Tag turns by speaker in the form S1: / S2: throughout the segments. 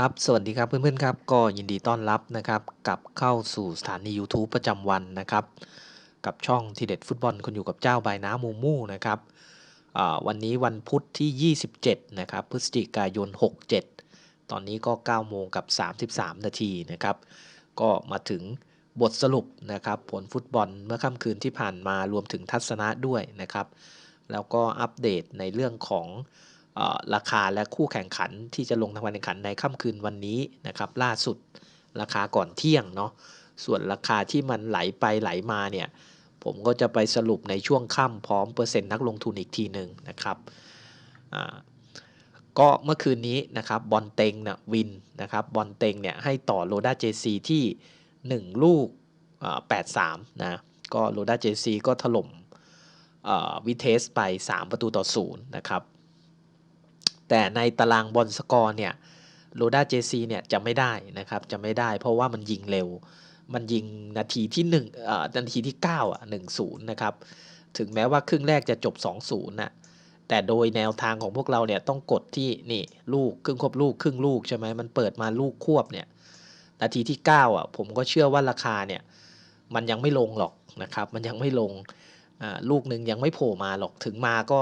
S1: ครับ สวัสดีครับเพื่อนๆครับ ก็ยินดีต้อนรับนะครับกลับเข้าสู่สถานี YouTube ประจำวันนะครับ กับช่องทีเด็ดฟุตบอลคนอยู่กับเจ้าใบน้ำมูมูนะครับวันนี้วันพุธที่ 27 นะครับ พฤศจิกายน 67 ตอนนี้ก็ 9 โมงกับ 33 นาทีนะครับ ก็มาถึงบทสรุปนะครับ ผลฟุตบอลเมื่อค่ำคืนที่ผ่านมารวมถึงทัศนะด้วยนะครับ แล้วก็อัปเดตในเรื่องของ ราคาและคู่แข่งขันที่จะลงทำการแข่งขันในค่ำคืนวันนี้นะครับล่าสุดราคาก่อนเที่ยงเนาะส่วนราคาที่มันไหลไปไหลมาเนี่ยผมก็จะไปสรุปในช่วงค่ำพร้อมเปอร์เซ็นต์นักลงทุนอีกทีหนึ่งนะครับก็เมื่อคืนนี้นะครับบอลเต็งนะวินนะครับบอลเต็งเนี่ยให้ต่อโรด้าเจซีที่ 1 ลูกแปดสามนะก็โรด้าเจซีก็ถล่มวิเทสไป 3 ประตูต่อศูนย์นะครับ แต่ในตารางบอลสกอร์เนี่ยโรด้าเจซีเนี่ยจะไม่ได้นะครับจะไม่ได้ เพราะว่ามันยิงเร็ว มันยิงนาทีที่1เอ่อนาทีที่9อะ1-0นะครับถึงแม้ว่าครึ่งแรกจะจบ 2-0นะแต่โดยแนวทางของพวกเราเนี่ยต้องกดที่นี่ลูกครึ่งควบลูกครึ่งลูกใช่ไหมมันเปิดมาลูกควบเนี่ยนาทีที่ 9 อะ ผมก็เชื่อว่าราคาเนี่ยมันยังไม่ลงหรอกนะครับ มันยังไม่ลงอ่าลูกหนึ่งยังไม่โผล่มาหรอกถึงมาก็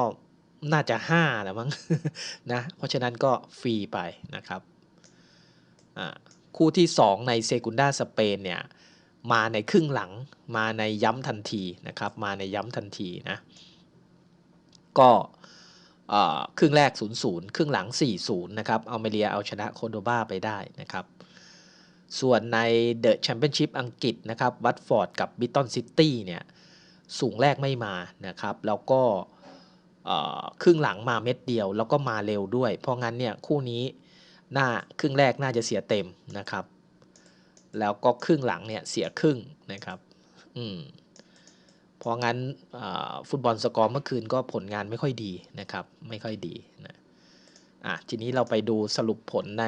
S1: น่าจะ5นะมั้งนะเพราะฉะนั้นก็ฟรีไปนะครับคู่ที่ 2 ในเซกุนดาสเปนเนี่ยมาในครึ่งหลังมาในย้ำทันทีนะครับมาในย้ำทันทีนะก็ครึ่งแรก 0-0 ครึ่งหลัง 4-0 นะครับเอาเมเรียเอาชนะโคโดบาไปได้นะครับส่วนในเดอะแชมเปี้ยนชิพอังกฤษนะครับวัตฟอร์ดกับบิตตันซิตี้เนี่ยสูงแรกไม่มานะครับแล้วก็ ครึ่งหลังมาเม็ดเดียว แล้วก็มาเร็วด้วย เพราะงั้นเนี่ยคู่นี้น่าครึ่งแรกน่าจะเสียเต็มนะครับ แล้วก็ครึ่งหลังเนี่ยเสียครึ่งนะครับ อืมเพราะงั้นฟุตบอลสกอร์เมื่อคืนก็ผลงานไม่ค่อยดีนะครับ ไม่ค่อยดีนะอะทีนี้เราไปดูสรุปผลใน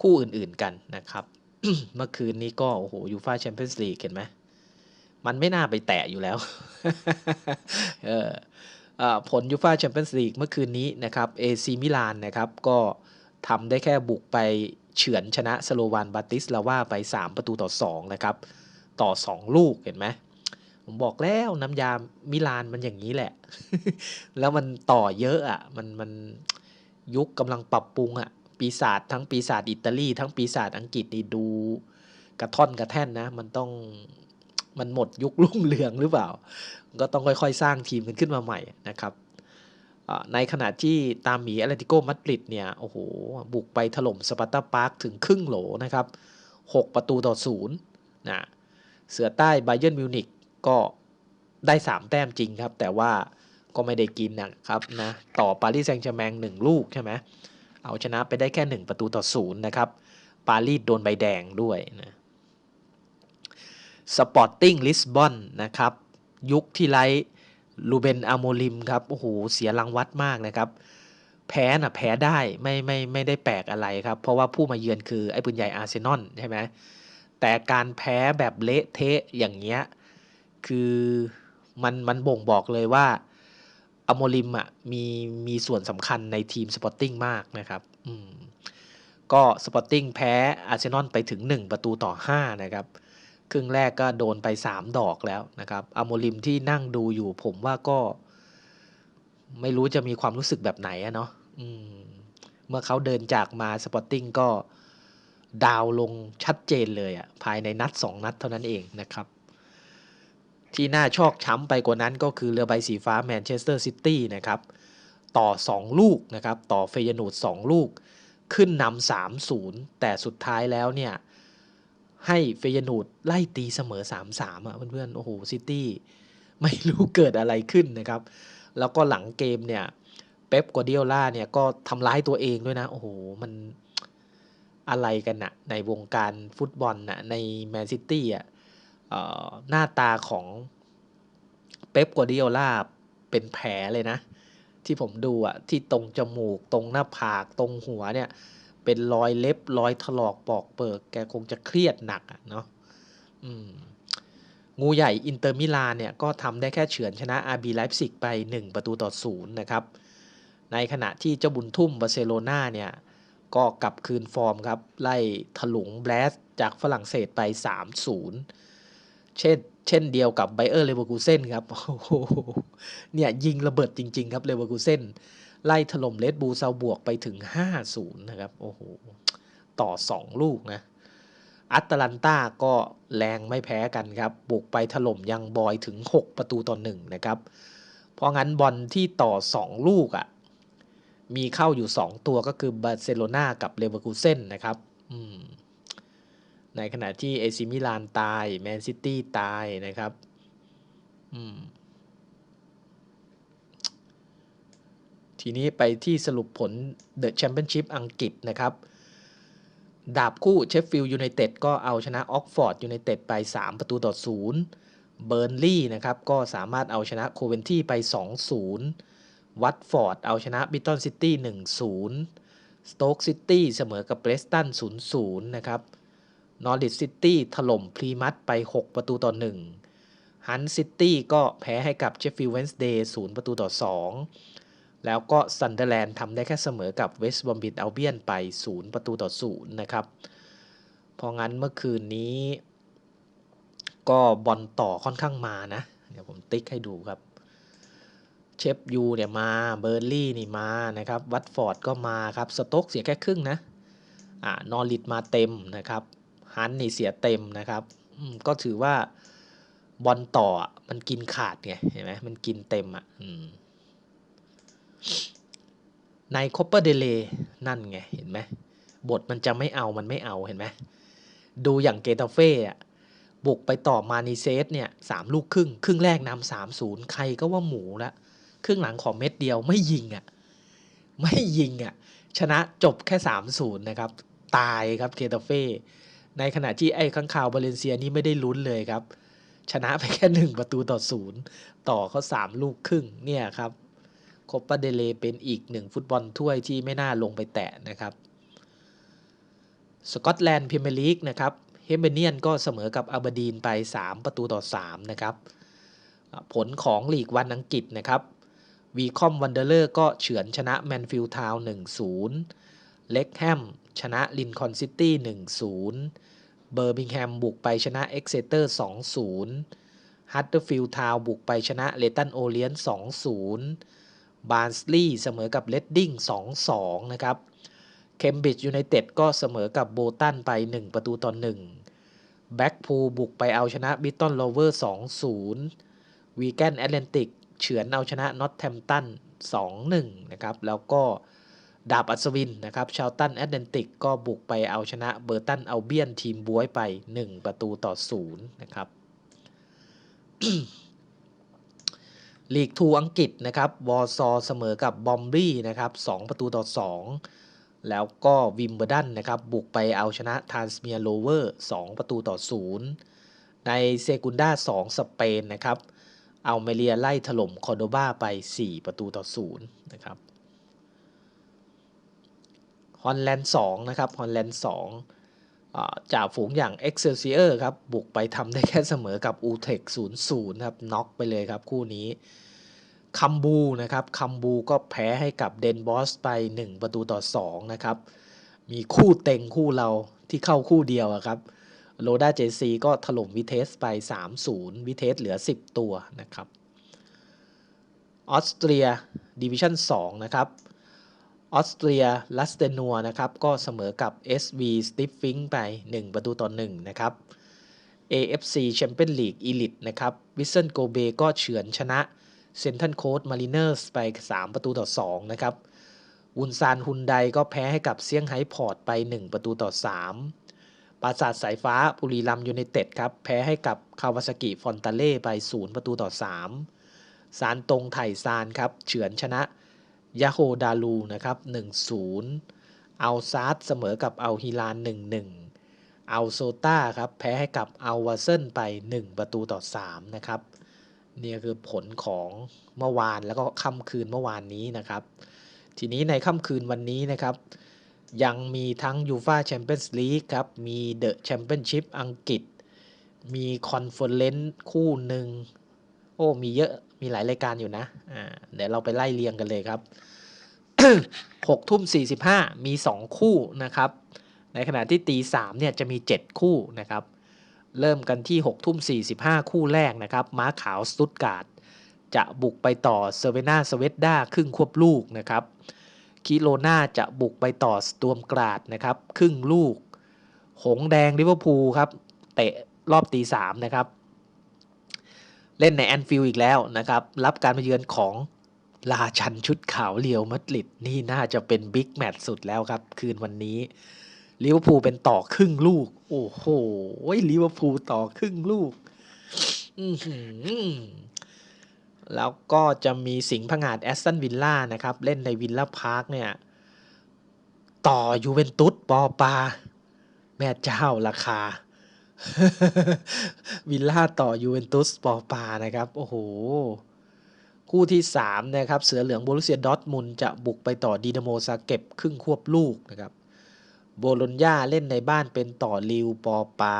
S1: คู่อื่นๆกันนะครับ เมื่อคืนนี้ก็โอ้โหยูฟาแชมเปี้ยนส์ลีกเห็นไหมมันไม่น่าไปแตะอยู่แล้ว เออ ผลยูฟาแชมเปี้ยนส์ลีกเมื่อคืนนี้นะครับเอซีมิลานนะครับก็ทำได้แค่บุกไปเฉือนชนะสโลวานบาติสลาว่าไป 3 ประตูต่อ 2 นะครับ ต่อ 2 ลูกเห็นไหมผมบอกแล้วน้ำยามิลานมันอย่างนี้แหละ แล้วมันต่อเยอะอะมันมันยุคกำลังปรับปรุงอะปีศาจทั้งปีศาจอิตาลี ทั้งปีศาจอังกฤษนี่ดูกระท่อนกระแท่นนะ มันต้อง มันหมดยุครุ่งเรืองหรือเปล่า ก็ต้องค่อยๆ สร้างทีมกันขึ้นมาใหม่นะครับในขณะที่ตามหมีแอตเลติโกมาดริดเนี่ยโอ้โหบุกไปถล่มสปาร์ตาปาร์คถึงครึ่งโหลนะครับ 6 ประตูต่อศูนย์นะเสือใต้ไบเยนมิวนิกก็ได้ 3 แต้มจริงครับ แต่ว่าก็ไม่ได้กินนะครับนะต่อปารีสแซงต์แชร์แมงหนึ่งลูกใช่ไหมเอาชนะไปได้แค่ 1 ประตูต่อศูนย์นะครับ ปารีสโดนใบแดงด้วยนะ สปอร์ติ้งลิสบอนนะครับ ยุคที่ไรลูเบนอาโมลิมครับโอ้โหเสียรังวัดมากนะครับ แพ้น่ะแพ้ได้ไม่ไม่ไม่ได้แปลกอะไรครับ เพราะว่าผู้มาเยือนคือไอ้ปืนใหญ่อาร์เซนอลใช่ไหมแต่การแพ้แบบเละเทะอย่างเงี้ยคือมันมันบ่งบอกเลยว่าอโมลิมอะมีมีส่วนสำคัญในทีมสปอร์ติ้งมากนะครับอืมก็สปอร์ติ้งแพ้อาร์เซนอลไปถึง 1 ประตูต่อ 5 นะครับ ครึ่งแรกก็โดนไป 3 ดอกแล้วนะครับอโมลิมที่นั่งดูอยู่ผมว่าก็ ไม่รู้จะมีความรู้สึกแบบไหนอะเนาะมเมื่อเขาเดินจากมาสปอร์ติ้งก็ดาวลงชัดเจนเลยอะภายในนัด 2 นัดเท่านั้นเองนะครับ ที่น่าชอกช้ำไปกว่านั้นก็คือเรือใบสีฟ้าแมนเชสเตอร์ซิตี้นะครับ ต่อ 2 ลูกนะครับ ต่อเฟยนูด2ลูก ขึ้นนำสามศูนย์แต่สุดท้ายแล้วเนี่ย ให้เฟยนูดไล่ตีเสมอ 3-3 อะเพื่อนๆ โอ้โหซิตี้ไม่รู้เกิดอะไรขึ้นนะครับ แล้วก็หลังเกมเนี่ย เป๊ปกัวเดียล่าเนี่ยก็ทำร้ายตัวเองด้วยนะ โอ้โห มันอะไรกันนะในวงการฟุตบอลนะในแมนซิตี้อะหน้าตาของเป๊ปกัวเดียล่าเป็นแผลเลยนะ ที่ผมดูอะ ที่ตรงจมูก ตรงหน้าผาก ตรงหัวเนี่ย เป็นรอยเล็บรอยถลอกปอกเปิก แกคงจะเครียดหนักอะเนาะงูใหญ่อินเตอร์มิลานเนี่ยก็ทำได้แค่เฉือนชนะอาร์บีไลฟ์ซิกไป 1 ประตูต่อศูนย์นะครับ ในขณะที่เจ้าบุญทุ่มบาร์เซโลนาเนี่ยก็กลับคืนฟอร์มครับ ไล่ถลุงแบลสจากฝรั่งเศสไป 3-0 เช่นเช่นเดียวกับไบเออร์เลเวอร์คูเซนครับ โอ้โห เนี่ยยิงระเบิดจริง ๆ ครับเลเวอร์คูเซน ไล่ถล่มเลดบูเซาบวกไปถึง 5-0 นะครับ โอ้โห ต่อ 2 ลูกนะอัตแลนตาก็แรงไม่แพ้กันครับ บุกไปถล่มยังบอยถึง 6 ประตูต่อ1นะครับ เพราะงั้นบอลที่ต่อ 2 ลูกอะ่ะ มีเข้าอยู่ 2 ตัวก็คือบาร์เซโลนากับเลเวอร์คูเซนนะครับในขณะที่เอซิมิลานตาย แมนซิตี้ตายนะครับ ทีนี้ไปที่สรุปผลเดอะแชมเปี้ยนชิพอังกฤษนะครับ ดาบคู่เชฟฟิลด์ยูไนเต็ดก็เอาชนะออกฟอร์ดยูไนเต็ดไป 3 ประตูต่อ0เบอร์นลี่นะครับก็สามารถเอาชนะโคเวนที่ไป 2-0 วัตฟอร์ดเอาชนะบิตตันซิตี้1-0 สโต๊กซิตี้เสมอกับเบรสตัน 0-0 นะครับนอริทซิตี้ถล่มพรีมัตไป 6 ประตูต่อ 1ฮันซิตี้ก็แพ้ให้กับเชฟฟิลด์เวนส์เดย์0ประตูต่อ 2 แล้วก็ซันเดอร์แลนด์ทำได้แค่เสมอกับเวสต์บอมบิดอัลเบียนไป 0 ประตูต่อ 0 นะครับ เพราะงั้นเมื่อคืนนี้ ก็บอลต่อค่อนข้างมานะ เดี๋ยวผมติ๊กให้ดูครับ เชฟยูเนี่ยมา เบอร์ลี่นี่มานะครับ วัตฟอร์ดก็มาครับสโต๊กเสียแค่ครึ่งนะ อ่านอริดมาเต็มนะครับฮันนี่เสียเต็มนะครับก็ถือว่าบอลต่อมันกินขาดไงเห็นไหมมันกินเต็มอะอืม ในคอปเปอร์เดเลนั่นไง เห็นไหมบทมันจะไม่เอามันไม่เอาเห็นไหมดูอย่างเกตาเฟ่อะบุกไปต่อมานิเซสเนี่ยสามลูกครึ่ง ครึ่งแรกนำสามศูนย์ใครก็ว่าหมูละครึ่งหลังขอเม็ดเดียวไม่ยิงอะ่ะ ไม่ยิงอะ่ะ ชนะจบแค่สามศูนย์นะครับ ตายครับเกตาเฟ่ในขณะที่ไอ้ข้างข่าวบาเลนเซียนี่ไม่ได้ลุ้นเลยครับ ชนะไปแค่หนึ่งประตูต่อศูนย์ต่อเขาสามลูกครึ่งเนี่ยครับ คปาเดเลเป็นอีกหนึ่งฟุตบอลถ้วยที่ไม่น่าลงไปแตะนะครับสกอตแลนด์พรีเมียร์ลีกนะครับเฮมเบเนียนก็เสมอกับอัลบดีนไป 3 ประตูต่อ 3 นะครับผลของลีกวันอังกฤษนะครับวีคอมวันเดอร์เลอร์ก็เฉือนชนะแมนฟิลด์ทาวน์1-0 เล็กแฮมชนะลินคอนซิตี้1-0 เบอร์บิงแฮมบุกไปชนะเอ็กเซเตอร์2-0ฮัตเตอร์ฟิลด์ทาวน์บุกไปชนะเลตันโอเลียน2-0 บาร์นสลีย์เสมอกับเลดดิ้ง2-2 นะครับเคมบริดจ์ยูไนเต็ดก็เสมอกับโบตันไป 1 ประตูต่อ1แบ็กพูลบุกไปเอาชนะบิตตันโลเวอร์2-0วีแกนแอตแลนติกเฉือนเอาชนะนอตแทมตัน2-1 นะครับ แล้วก็ดาบอัศวินนะครับ ชาวตันแอตแลนติกก็บุกไปเอาชนะเบอร์ตันเอาเบียนทีมบวยไป 1 ประตูต่อ 0 นะครับ ลีกทูอังกฤษนะครับวอร์ซอเสมอกับบอมบี้นะครับ2ประตูต่อ 2 แล้วก็วิมเบอร์ดันนะครับบุกไปเอาชนะทานสเมียโลเวอร์2ประตูต่อ 0 ในเซกุนดา2สเปนนะครับเอาเมเลียไล่ถล่มคอร์โดบาไป 4 ประตูต่อ 0 นะครับฮอลแลนด์2นะครับฮอลแลนด์2จ่าฝูงอย่างเอ็กเซลเซียร์ครับบุกไปทำได้แค่เสมอกับอูเทค0-0 ครับน็อกไปเลยครับคู่นี้ คัมบูนะครับคัมบูก็แพ้ให้กับเดนบอสไป 1 ประตูต่อ2นะครับมีคู่เต็งคู่เราที่เข้าคู่เดียวครับโรด้าเจซีก็ถล่มวิเทสไป 3-0 วิเทสเหลือ 10 ตัวนะครับออสเตรียดิวิชั่น2นะครับออสเตรียลัสเตนัวนะครับก็เสมอกับ SV s t i f f i n g ไป 1 ประตูต่อ1นะครับ AFC Champions League Elite นะครับวิสเซนโกเบก็เฉือนชนะ เซนทันโค้ดมารีเนอร์สไป 3 ประตูต่อ 2 นะครับวุนซานฮุนไดก็แพ้ให้กับเซี่ยงไฮ้พอร์ตไป 1 ประตูต่อ 3 ปราสาทสายฟ้าปุรีรัมยูไนเต็ดครับ แพ้ให้กับคาวาซากิฟอนตาเล่ไป 0 ประตูต่อ 3 ซานตงไถซานครับ เฉือนชนะยาโฮดาลูนะครับ 1-0 เอาซาร์เสมอกับเอาฮิลาน 1-1 เอาโซต้าครับ แพ้ให้กับเอาวาเซนไป 1 ประตูต่อ 3 นะครับ นี่คือผลของเมื่อวานแล้วก็ค่ำคืนเมื่อวานนี้นะครับ ทีนี้ในค่ำคืนวันนี้นะครับ ยังมีทั้งยูฟาแชมเปี้ยนส์ลีกครับ มีเดอะแชมเปี้ยนชิพอังกฤษ มีคอนเฟอเรนซ์คู่หนึ่งโอ้มีเยอะมีหลายรายการอยู่นะอ่าเดี๋ยวเราไปไล่เรียงกันเลยครับ6ทุ่ม45มี2คู่นะครับ ในขณะที่ตี3เนี่ยจะมี7คู่นะครับ เริ่มกันที่6ทุ่ม45 คู่แรกนะครับ ม้าขาวสตุตการ์ดจะบุกไปต่อเซเวนาสเวตดาครึ่งควบลูกนะครับคิโลนาจะบุกไปต่อสตวมกราดนะครับ ครึ่งลูก หงแดงลิเวอร์พูลครับ เตะรอบตีสามนะครับ เล่นในแอนฟิลด์อีกแล้วนะครับ รับการมาเยือนของราชันชุดขาวเลียวมัดลิดนี่น่าจะเป็นบิ๊กแมตช์สุดแล้วครับ คืนวันนี้ ลิเวอร์พูลเป็นต่อครึ่งลูก โอ้โหลิเวอร์พูลต่อครึ่งลูกแล้วก็จะมีสิงห์ผงาดแอสตันวิลล่านะครับ เล่นในวิลล่าพาร์คเนี่ย ต่อยูเวนตุสปอปา แม่เจ้าราคา วิลล่าต่อยูเวนตุสปอปานะครับ โอ้โห คู่ที่ 3 นะครับ เสือเหลืองโบรุเซียดอทมุนจะบุกไปต่อดีนาโมซาเก็บครึ่งควบลูกนะครับ โบโลญญาเล่นในบ้านเป็นต่อลิวปอปา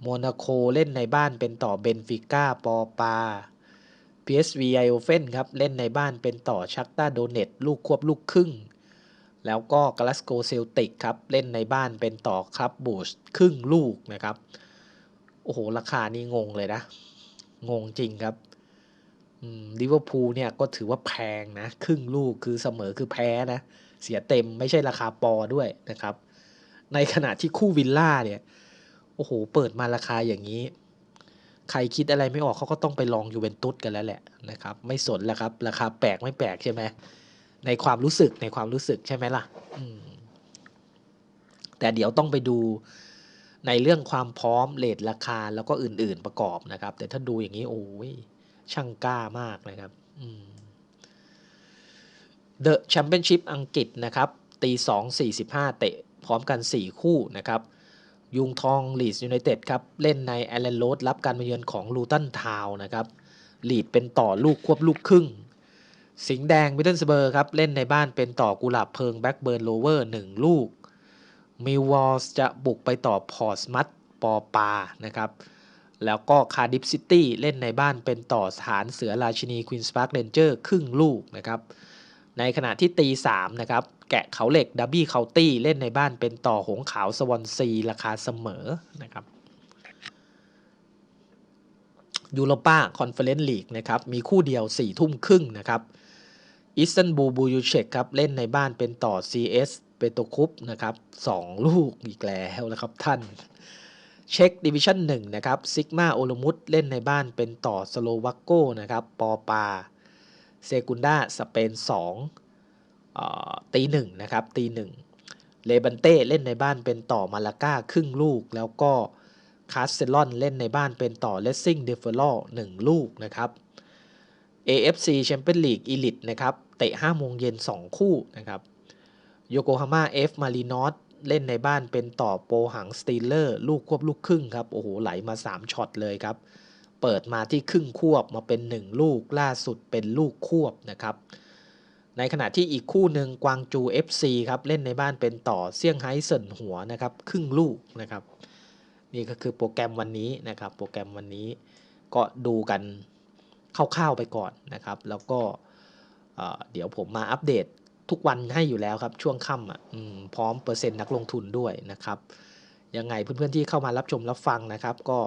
S1: โมนาโคเล่นในบ้านเป็นต่อเบนฟิก้าปอปา PSV ไอโอเฟนครับเล่นในบ้านเป็นต่อชักตาโดเนตลูกควบลูกครึ่ง แล้วก็กลาสโกเซลติกครับเล่นในบ้านเป็นต่อครับบูชครึ่งลูกนะครับ โอ้โห ราคานี่งงเลยนะ งงจริงครับลิเวอร์พูลเนี่ยก็ถือว่าแพงนะ ครึ่งลูกคือเสมอคือแพ้นะ เสียเต็มไม่ใช่ราคาปอด้วยนะครับ ในขณะที่คู่วิลล่าเนี่ยโอ้โหเปิดมาราคาอย่างนี้ ใครคิดอะไรไม่ออกเขาก็ต้องไปลองยูเวนตุสกันแล้วแหละนะครับ ไม่สนแล้วครับ ราคาแปลกไม่แปลกใช่ไหมในความรู้สึกในความรู้สึกใช่ไหมล่ะแต่เดี๋ยวต้องไปดูในเรื่องความพร้อมเลทราคาแล้วก็อื่น ๆประกอบนะครับ แต่ถ้าดูอย่างนี้โอ้ยช่างกล้ามากนะครับ เดอะแชมเปี้ยนชิพอังกฤษนะครับตีสองสี่สิบห้าเตะพร้อมกันสี่คู่นะครับยุงทองลีดยูไนเต็ดครับเล่นในแอลเลนโรดรับการมาเยือนของลูตันทาวนะครับลีดเป็นต่อลูกควบลูกครึ่ง สิงห์แดงมิดเดิลสเบอร์ครับเล่นในบ้านเป็นต่อกุหลาบเพิงแบ็กเบิร์นโลเวอร์หนึ่งลูกมิววอลส์จะบุกไปต่อพอร์สมัตปอปานะครับแล้วก็คาร์ดิฟซิตี้เล่นในบ้านเป็นต่อสถานเสือราชินีควีนสปาร์คเรนเจอร์ครึ่งลูกนะครับ ในขณะที่ตีสามนะครับแกะเขาเหล็กดับบี้เคาตี้เล่นในบ้านเป็นต่อหงขาวสวอนซีราคาเสมอนะครับยูโรป้าคอนเฟอเรนซ์ลีกนะครับมีคู่เดียว4ี่ทุ่มครึ่งนะครับอิสตันบูบูยูเชกครับเล่นในบ้านเป็นต่อ CS เปโตคุปนะครับสองลูกอีกแล้วนะครับท่านเช็คดิวิชั่น1นะครับซิกมาโอลมุตเล่นในบ้านเป็นต่อสโลวักโกนะครับปอปา เซกุนดาสเปน2ตีหนึ่งนะครับตีหนึ่งเลบันเต้เล่นในบ้านเป็นต่อมาลาก้าครึ่งลูก แล้วก็คาสเซลอนเล่นในบ้านเป็นต่อเลสซิ่งเดฟเฟอร์หนึ่งลูกนะครับ AFC Champions League Elite นะครับเตะ5โมงเย็น2 คู่นะครับโยโกฮาม่าเอฟมารีนอสเล่นในบ้านเป็นต่อโปหังสตีลเลอร์ ลูกควบลูกครึ่งครับ โอ้โห ไหลมา 3ช็อตเลยครับ เปิดมาที่ครึ่งควบมาเป็น 1 ลูกล่าสุดเป็นลูกควบนะครับ ในขณะที่อีกคู่หนึ่งกวางจู FC ครับเล่นในบ้านเป็นต่อเซี่ยงไฮ้เซินหัวนะครับครึ่งลูกนะครับ นี่ก็คือโปรแกรมวันนี้นะครับโปรแกรมวันนี้ก็ดูกันคร่าวๆไปก่อนนะครับ แล้วก็เดี๋ยวผมมาอัปเดตทุกวันให้อยู่แล้วครับ ช่วงค่ำอะพร้อมเปอร์เซ็นต์นักลงทุนด้วยนะครับ ยังไงเพื่อนๆที่เข้ามารับชมรับฟังนะครับ ก็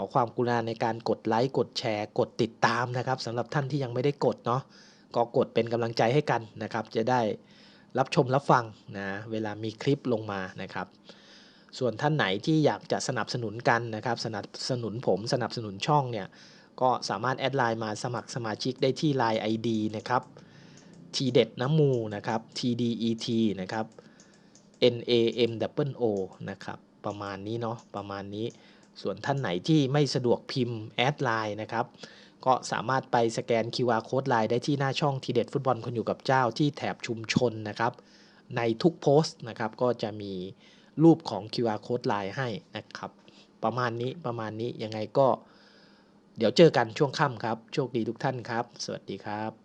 S1: อความกรุณาในการกดไลค์กดแชร์ กดติดตามนะครับสำหรับท่านที่ยังไม่ได้กดเนาะก็กดเป็นกำลังใจให้กันนะครับ จะได้รับชมรับฟังนะเวลามีคลิปลงมานะครับ ส่วนท่านไหนที่อยากจะสนับสนุนกันนะครับ สนับสนุนผมสนับสนุนช่องเนี่ยก็สามารถแอดไลน์มาสมัครสมาชิกได้ที่ Line ID นะครับ t เด็ดน้ำมูนะครับ TDET นะครับ NAMWO นะครับ ประมาณนี้เนาะประมาณนี้ ส่วนท่านไหนที่ไม่สะดวกพิมพ์แอดไลน์นะครับ ก็สามารถไปสแกน QR Code ไลน์ได้ที่หน้าช่องทีเด็ดฟุตบอลคนอยู่กับเจ้าที่แถบชุมชนนะครับ ในทุกโพสต์นะครับก็จะมีรูปของ QR Code ไลน์ให้นะครับ ประมาณนี้ประมาณนี้ยังไงก็ เดี๋ยวเจอกันช่วงค่ำครับ โชคดีทุกท่านครับ สวัสดีครับ